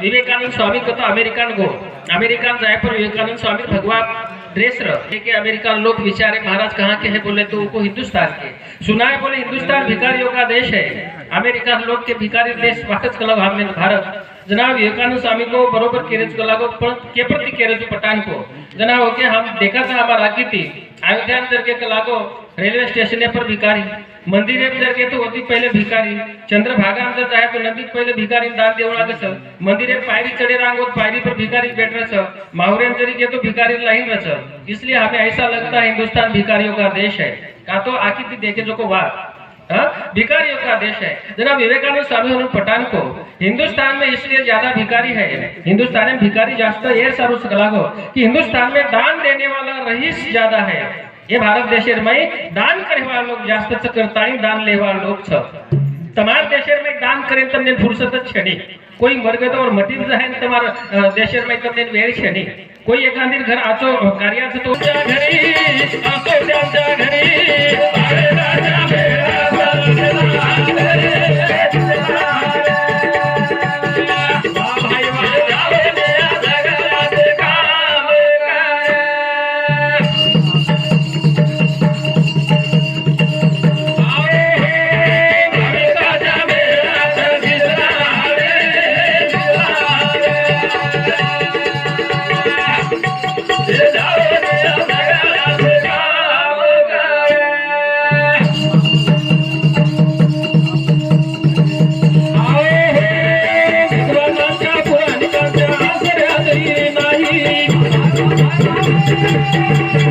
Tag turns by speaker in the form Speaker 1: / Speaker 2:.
Speaker 1: विवेकानंद स्वामी को तो अमेरिकन गो अमेरिकन जाए पर विवेकानंद स्वामी भगवान ड्रेस रह के अमेरिकन लोग विचारे महाराज कहाँ के है बोले तो उनको हिंदुस्तान के सुना है बोले हिंदुस्तान भिखारियों का देश है अमेरिका लोग के भिखारी देश वाकच कलब हमने भारत जनाब विवेकानंद स्वामी को बरोबर केरेज को लागो के प्रति केरेज पठान को जनाब ओके हम देखा था हमारा आकी थी अयोध्या अंदर के लागो रेलवे स्टेशन पर भिखारी मंदिर अंदर के तो होती पहले भिखारी। चंद्रभागा अंदर जाए तो नदी पहले भिखारी दान देवड़ा के सब मंदिर पायरी चढ़े रांगो पायरी पर भिखारी बैठ रहे सब माहुरे अंदर के तो भिखारी लाइन रहे सब इसलिए हमें ऐसा लगता है हिंदुस्तान भिखारियों का देश है। का तो आखिर देखे, जो को बात। हाँ? भिखारियों का देश है। जनाब विवेकानंद स्वामी पठान को, हिंदुस्तान में इसलिए ज़्यादा भिखारी है। हिंदुस्तान में भिखारी जास्त ये सारू सकलागो कि हिंदुस्तान में दान देने वाला रईस ज़्यादा है। हे भारत देशेर मै दान करेवा लोक जास्त करता आणि दान लेवा लोग छ. तमार देशेर मै दान करेल तमने फुर्सत छे नाही कोई वर्ग तो और मटीर जहन तमार देशेर मै तमने वेळ छे नाही कोई एक घर आचो कार्या तो घरी Thank you.